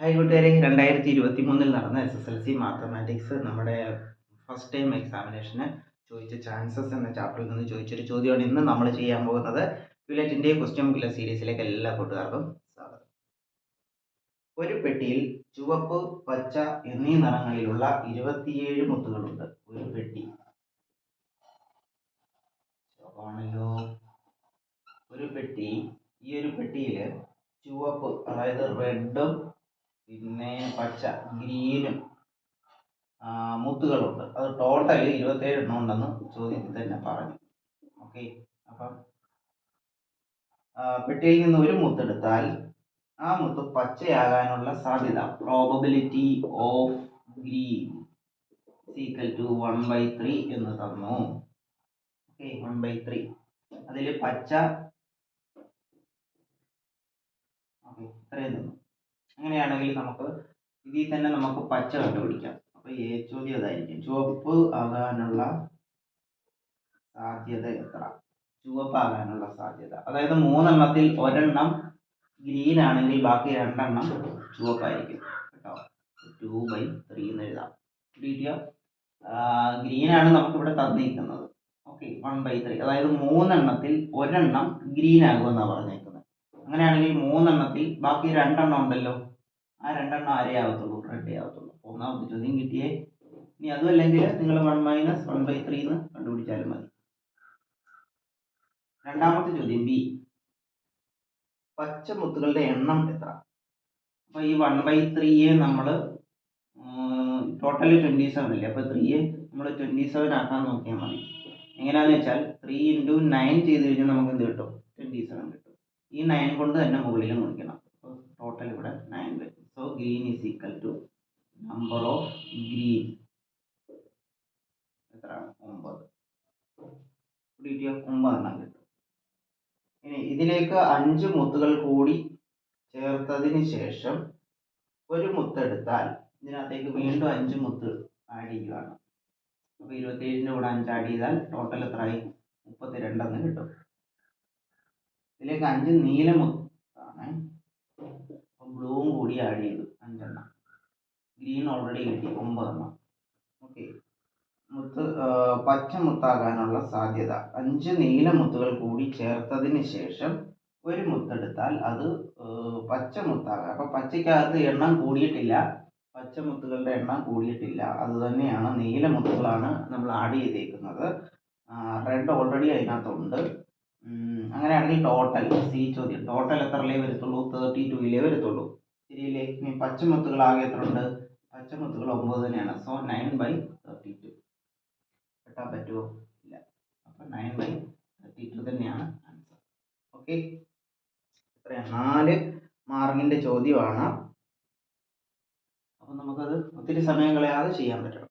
Hi കൂട്ടുകാരെ. രണ്ടായിരത്തി ഇരുപത്തി മൂന്നിൽ നടന്ന S S L C mathematics നമ്മുടെ ഫസ്റ്റ് ടൈം എക്സാമിനേഷന് ചോദിച്ച ചാൻസസ് എന്ന ചാപ്റ്ററിൽ നിന്ന് ചോദിച്ചൊരു ചോദ്യമാണ് ഇന്ന് നമ്മൾ ചെയ്യാൻ പോകുന്നത്. ബുള്ളറ്റിന്റെ ക്വസ്റ്റ്യൻ ബുക്കിലെ സീരീസിലേക്ക് എല്ലാ കൂട്ടുകാർക്കും സ്വാഗതം. ഒരു പെട്ടിയിൽ ചുവപ്പ് പച്ച എന്നീ നിറങ്ങളിലുള്ള ഇരുപത്തിയേഴ് മുത്തുകളുണ്ട്. ഒരു പെട്ടി. ആണല്ലോ ഒരു പെട്ടി. ഈ ഒരു പെട്ടിയിൽ ചുവപ്പ് അതായത് റെഡും പിന്നെ പച്ച ഗ്രീനും മുത്തുകളുണ്ട്. അത് ടോട്ടൽ ഇരുപത്തേഴ് എണ്ണം ഉണ്ടെന്ന് ചോദ്യത്തിൽ തന്നെ പറഞ്ഞു. ഓക്കെ അപ്പം പെട്ടിയിൽ നിന്ന് ഒരു മുത്തെടുത്താൽ ആ മുത്ത് പച്ചയാകാനുള്ള സാധ്യത probability of green equal to one by three എന്ന് തന്നു. ഓക്കെ വൺ ബൈ ത്രീ അതിൽ പച്ച ഓക്കെ ഇത്രയും തന്നു. അങ്ങനെയാണെങ്കിൽ നമുക്ക് ഇതിൽ തന്നെ നമുക്ക് പച്ച കണ്ടുപിടിക്കാം. അപ്പൊ ഏ ചോദ്യം അതായിരിക്കും. ചുവപ്പ് ആകാനുള്ള സാധ്യത എത്ര ചുവപ്പാകാനുള്ള സാധ്യത. അതായത് മൂന്നെണ്ണത്തിൽ ഒരെണ്ണം ഗ്രീൻ ആണെങ്കിൽ ബാക്കി രണ്ടെണ്ണം ചുവപ്പായിരിക്കും. കേട്ടോ? ടു ബൈ ത്രീ എന്ന് എഴുതാം. കിട്ടിയോ? ഗ്രീൻ ആണ് നമുക്ക് ഇവിടെ തന്നിരിക്കുന്നത്. Okay one by three. അതായത് മൂന്നെണ്ണത്തിൽ ഒരെണ്ണം ഗ്രീൻ ആകുമെന്നാണ് പറഞ്ഞേക്കുന്നത് അങ്ങനെയാണെങ്കിൽ മൂന്നെണ്ണത്തിൽ ബാക്കി രണ്ടെണ്ണം ഉണ്ടല്ലോ. ആ രണ്ടെണ്ണം ആരേ ആവത്തുള്ളൂ റെഡ് ആവത്തുള്ളൂ ഒന്നാമത്തെ ചോദ്യം കിട്ടിയേ. ഇനി അതും അല്ലെങ്കിൽ നിങ്ങൾ one minus one by three എന്ന് കണ്ടുപിടിച്ചാലും മതി. രണ്ടാമത്തെ ചോദ്യം ബി പച്ച മുത്തുകളുടെ എണ്ണം എത്ര? അപ്പോൾ ഈ വൺ ബൈ ത്രീയെ നമ്മൾ ടോട്ടലി ട്വന്റി സെവൻ അല്ലേ? അപ്പോൾ ത്രീയെ നമ്മൾ ട്വന്റി സെവൻ ആക്കാൻ നോക്കിയാൽ മതി. എങ്ങനെയാണെന്ന് വെച്ചാൽ ത്രീ ഇന്റു നയൻ ചെയ്ത് കഴിഞ്ഞാൽ നമുക്ക് എന്ത് കിട്ടും? ട്വന്റി സെവൻ കിട്ടും. ഈ നയൻ കൊണ്ട് തന്നെ മുകളിൽ ഗുണിക്കണം ടോട്ടൽ ഇവിടെ നയൻ വരും. So green is equal to number of green എത്രയാണ്? ഒമ്പത്. കിട്ടിയോ ഒമ്പതെണ്ണം കിട്ടും. ഇനി ഇതിലേക്ക് അഞ്ച് മുത്തുകൾ കൂടി ചേർത്തതിന് ശേഷം ഒരു മുത്തെടുത്താൽ ഇതിനകത്തേക്ക് വീണ്ടും അഞ്ച് മുത്ത് ആഡ് ചെയ്യുകയാണ് അപ്പോൾ ഇരുപത്തേഴിന്റെ കൂടെ അഞ്ച് ആഡ് ചെയ്താൽ ടോട്ടൽ എത്രയായി? മുപ്പത്തിരണ്ടെന്ന് കിട്ടും. ഇതിലേക്ക് അഞ്ച് നീല മുത്താണ് അപ്പം ബ്ലൂവും കൂടി ആഡ് ചെയ്തു. അഞ്ചെണ്ണം. ഗ്രീൻ ഓൾറെഡി കിട്ടി. ഒമ്പതെണ്ണം. ഓക്കെ മുത്ത് പച്ച മുത്താകാനുള്ള സാധ്യത. അഞ്ച് നീല മുത്തുകൾ കൂടി ചേർത്തതിന് ശേഷം ഒരു മുത്തെടുത്താൽ അത് പച്ച മുത്താകാം. അപ്പോൾ പച്ചയ്ക്കകത്ത് എണ്ണം കൂടിയിട്ടില്ല. പച്ച മുത്തുകളുടെ എണ്ണം കൂടിയിട്ടില്ല. അതുതന്നെയാണ് നീല മുത്തുകളാണ് നമ്മൾ ആഡ് ചെയ്തേക്കുന്നത്. റെഡ് ഓൾറെഡി അതിനകത്തുണ്ട്. അങ്ങനെയാണെങ്കിൽ ടോട്ടൽ സി ചോദ്യം. ടോട്ടൽ എത്രയിലേ വരത്തുള്ളൂ? തേർട്ടി ടൂയിലേ വരത്തുള്ളൂ. ശരിയല്ലേ ഇനി പച്ചമുത്തുകൾ ആകെ എത്ര ഉണ്ട്? പച്ചമുത്തുകൾ ഒമ്പത് തന്നെയാണ്. So nine by thirty two കിട്ടാൻ പറ്റുമോ ഇല്ല. അപ്പം നയൻ ബൈ തേർട്ടി ടു തന്നെയാണ് ആൻസർ ഓക്കെ എത്രയാണ് നാല് മാർക്കിന്റെ ചോദ്യമാണ്. അപ്പം നമുക്കത് ഒത്തിരി സമയം കളയാതെ ചെയ്യാൻ പറ്റണം.